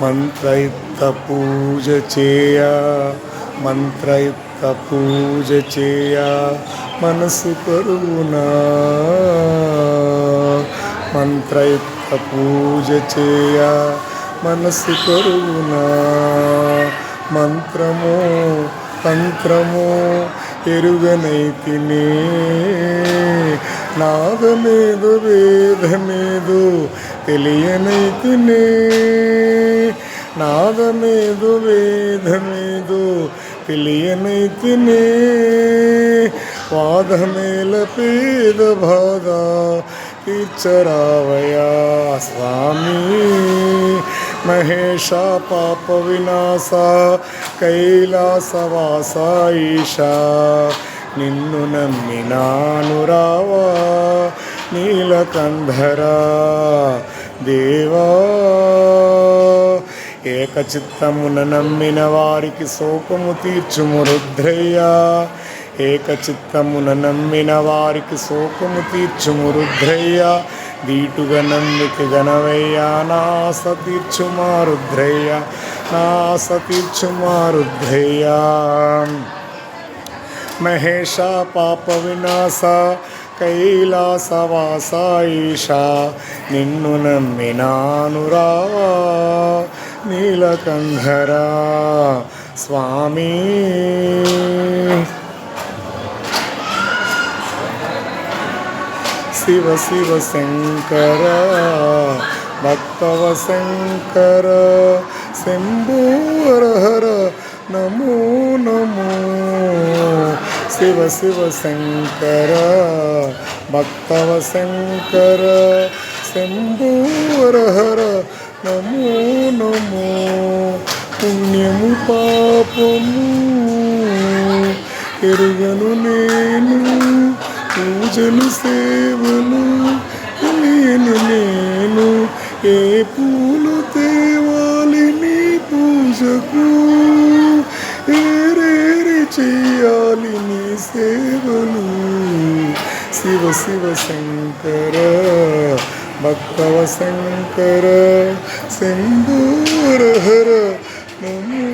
మంత్రయుక్త పూజ చేయ మంత్రయుక్త పూజ చేయ మనసు కరువునా మంత్రయుక్త పూజ చేయ మనసు కరువునా మంత్రము తంత్రము ఎరుగనైతినే. నాదమేదు వేదమేదు తెలియనైతినే. నాదమేదు వేదమేదు తెలియనైతినే. వాదమేల పేద బాధ తీర్చరావయా స్వామి. మహేష పాప వినాశ కైలాసవాస ఈశా నిన్ను నమ్మినాను రావా నీలకంధరా దేవా. ఏకచిత్తమున నమ్మిన వారికి శోకము తీర్చుము రుద్రయ్యా. ఏకచిత్తమున నమ్మిన వారికి శోకము తీర్చుము రుద్రయ్యా. వీటుగనందుకు నమ్మిక గణవయ్యా నాస తీర్చుమా రుద్రయ్య నాస తీర్చుమా రుద్రయ్యా మహేష పాప వినాశ కైలాసవాస ఈశా నిన్ను నమ్మినానురా నీలకంధరా స్వామీ. శివ శివ శంకర భక్తవ శంకర. శంభూరహర నమో నమో. శివ శివ శంకర భక్తవ శంకర. శంభూరహర నమో నమో. పుణ్యము పాపము ఎరుగను నేను పూజలు సేవలు నేను నేను ఏ పూలు తేవాలి నీ పూజకు? ఏరేరి చేయాలి నీ సేవలు? శివ శివ శంకర భక్తవ శంకర సింధూర హర నమో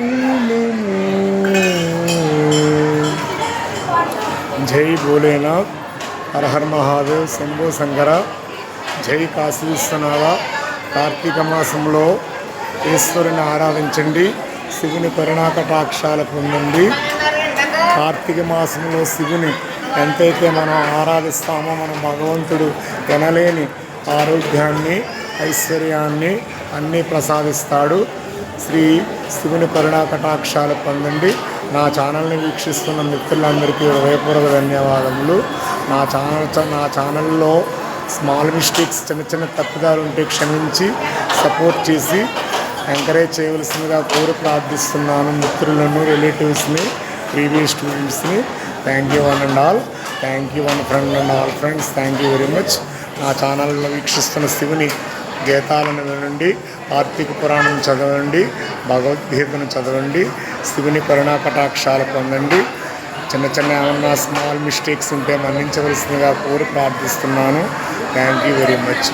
నమో. జై భోలేనాథ్. హర హర మహాదేవ్ శంభో శంకర జై కాశీ విశ్వనాథ. కార్తీక మాసంలో ఈశ్వరుని ఆరాధించండి శివుని కరుణాకటాక్షాలు పొందండి కార్తీక మాసంలో శివుని ఎంతైతే మనం ఆరాధిస్తామో మన భగవంతుడు తినలేని ఆరోగ్యాన్ని ఐశ్వర్యాన్ని అన్నీ ప్రసాదిస్తాడు. శ్రీ శివుని పరిణాకటాక్షాలకు పొందండి. నా ఛానల్ని వీక్షిస్తున్న మిత్రులందరికీ హృదయపూర్వక ధన్యవాదములు. నా ఛానల్ నా ఛానల్లో స్మాల్ మిస్టేక్స్ చిన్న చిన్న తప్పుదాలు ఉంటే క్షమించి సపోర్ట్ చేసి ఎంకరేజ్ చేయవలసిందిగా కోరి ప్రార్థిస్తున్నాను మిత్రులను రిలేటివ్స్ని ప్రీవియస్ స్టూడెంట్స్ని. Thank you one and all thank you one friend and all friends thank you very much నా ఛానల్లో వీక్షిస్తున్న శివుని గీతాలను వినండి కార్తీక పురాణం చదవండి భగవద్గీతను చదవండి శివుని కరుణా కటాక్షాలు పొందండి. చిన్న చిన్న ఏమన్నా స్మాల్ మిస్టేక్స్ ఉంటే మన్నించవలసిందిగా కోరి ప్రార్థిస్తున్నాను. Thank you very much